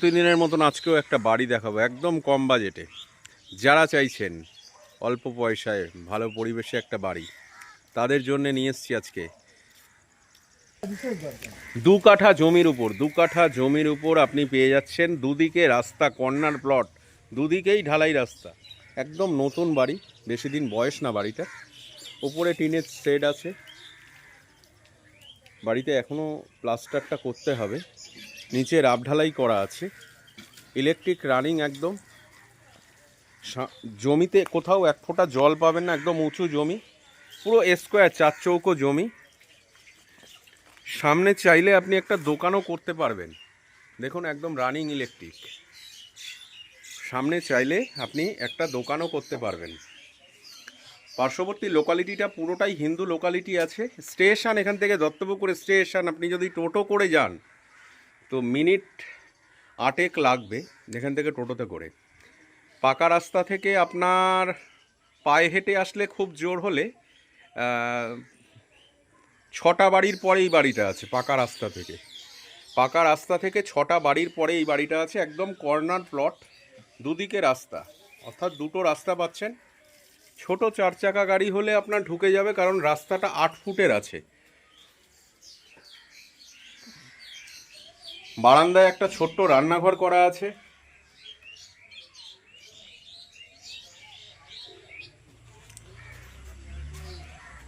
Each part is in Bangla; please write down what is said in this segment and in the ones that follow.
প্রতিদিনের মতন আজকেও একটা বাড়ি দেখাবো, একদম কম বাজেটে। যারা চাইছেন অল্প পয়সায় ভালো পরিবেশে একটা বাড়ি, তাদের জন্য নিয়ে এসছি আজকে। দু কাঠা জমির উপর, দু কাঠা জমির উপর আপনি পেয়ে যাচ্ছেন দুদিকে রাস্তা, কর্নার প্লট, দুদিকেই ঢালাই রাস্তা। একদম নতুন বাড়ি, বেশি দিন বয়স না বাড়িটা। উপরে টিনের শেড আছে। বাড়িতে এখনও প্লাস্টারটা করতে হবে। নিচে রাব ঢালাই করা আছে। ইলেকট্রিক রানিং একদম। জমিতে কোথাও এক ফোঁটা জল পাবেন না, একদম উঁচু জমি। পুরো স্কোয়ার চার চৌকো জমি। সামনে চাইলে আপনি একটা দোকানও করতে পারবেন। দেখুন, একদম রানিং ইলেকট্রিক সামনে চাইলে আপনি একটা দোকানও করতে পারবেন। পার্শ্ববর্তী লোকালিটিটা পুরোটাই হিন্দু লোকালিটি আছে। স্টেশন এখান থেকে দত্তপুকুরে স্টেশন আপনি যদি টোটো করে যান মিনিট আটেক লাগবে যেখান থেকে টোটোতে করে। পাকা রাস্তা থেকে আপনার পায়ে হেঁটে আসলে খুব জোর হলে ছটা বাড়ির পরে এই বাড়িটা আছে, পাকা রাস্তা থেকে। পাকা রাস্তা থেকে ছটা বাড়ির পরে এই বাড়িটা আছে, একদম কর্নার প্লট, দুদিকে রাস্তা। অর্থাৎ দুটো রাস্তা পাচ্ছেন। ছোট চার চাকা গাড়ি হলে আপনার ঢুকে যাবে, কারণ রাস্তাটা আট ফুটের আছে। বারান্দায় একটা ছোট্ট রান্নাঘর করা আছে।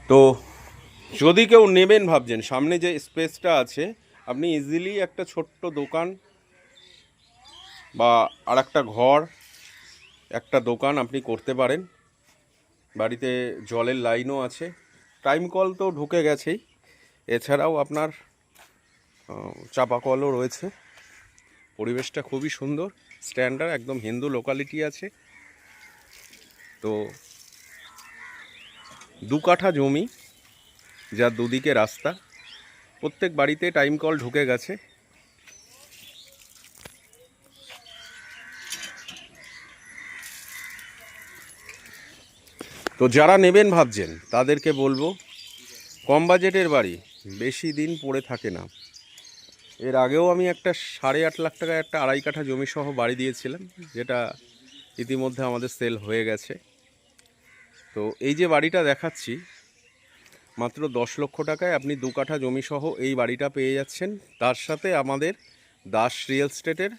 তো যদি কেউ নেবেন ভাবছেন, সামনে যে স্পেসটা আছে, আপনি ইজিলি একটা ছোট্ট দোকান বা আর একটা ঘর, একটা দোকান আপনি করতে পারেন। বাড়িতে জলের লাইনও আছে। টাইম কল তো ঢুকে গেছেই। এছাড়াও আপনার চাপা কলও রয়েছে। পরিবেশটা খুবই সুন্দর। স্ট্যান্ডার্ড একদম হিন্দু লোকালিটি আছে। তো দু কাঠা জমি যার দুদিকে রাস্তা। প্রত্যেক বাড়িতে টাইম কল ঢুকে গেছে। তো যারা নেবেন ভাবছেন, তাদেরকে বলব, কম বাজেটের বাড়ি, বেশি দিন পড়ে থাকে না। এর আগেও আমি একটা সাড়ে আট লাখ টাকা একটা আড়াই কাঠা জমি সহ বাড়ি দিয়েছিলাম, যেটা ইতিমধ্যে আমাদের সেল হয়ে গেছে। তো এই যে বাড়িটা দেখাচ্ছি, মাত্র দশ লক্ষ টাকায় আপনি দু কাঠা জমি সহ এই বাড়িটা পেয়ে যাচ্ছেন। তার সাথে আমাদের দাস রিয়েল স্টেটের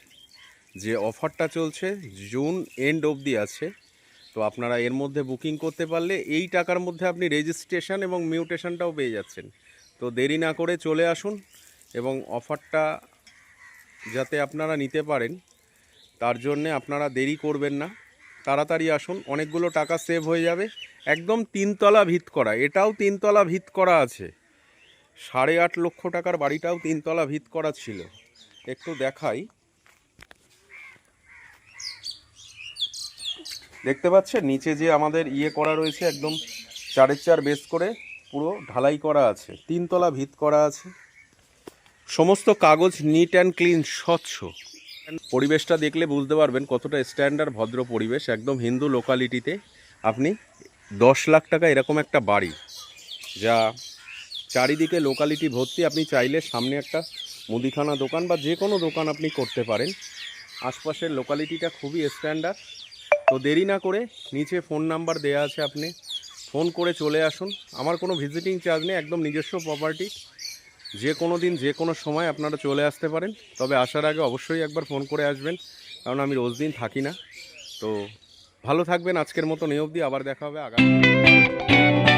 যে অফারটা চলছে জুন এন্ড অবধি আছে। তো আপনারা এর মধ্যে বুকিং করতে পারলে এই টাকার মধ্যে আপনি রেজিস্ট্রেশন এবং মিউটেশনটাও পেয়ে যাচ্ছেন। তো দেরি না করে চলে আসুন এবং অফারটা যাতে আপনারা নিতে পারেন, তার জন্যে আপনারা দেরি করবেন না। তাড়াতাড়ি আসুন, অনেকগুলো টাকা সেভ হয়ে যাবে। একদম তিনতলা ভিত করা, এটাও তিনতলা ভিত করা আছে। সাড়ে আট লক্ষ টাকার বাড়িটাও তিনতলা ভিত করা ছিল। একটু দেখাই। দেখতে পাচ্ছেন, নিচে যে আমাদের ইয়ে করা রয়েছে, একদম চারের চার বেস করে পুরো ঢালাই করা আছে। তিনতলা ভিত করা আছে। সমস্ত কাগজ নিট অ্যান্ড ক্লিন স্বচ্ছ। পরিবেশটা দেখলে বুঝতে পারবেন কতটা স্ট্যান্ডার্ড ভদ্র পরিবেশ, একদম হিন্দু লোকালিটিতে আপনি দশ লাখ টাকা এরকম একটা বাড়ি, যা চারিদিকে লোকালিটি ভর্তি, আপনি চাইলে সামনে একটা মুদিখানা দোকান বা যে কোনো দোকান আপনি করতে পারেন। আশপাশের লোকালিটিটা খুবই স্ট্যান্ডার্ড তো দেরি না করে নিচে ফোন নাম্বার দেওয়া আছে আপনি। ফোন করে চলে আসুন। আমার কোনো ভিজিটিং চার্জ নেই, একদম নিজস্ব প্রপার্টি যে কোনো দিন, যে কোনো সময় আপনারা চলে আসতে পারেন। তবে আসার আগে অবশ্যই একবার ফোন করে আসবেন, কারণ আমি রোজ দিন থাকি না। তো ভালো থাকবেন, আজকের মতো নিয়ে অবধি। আবার দেখা হবে আগামী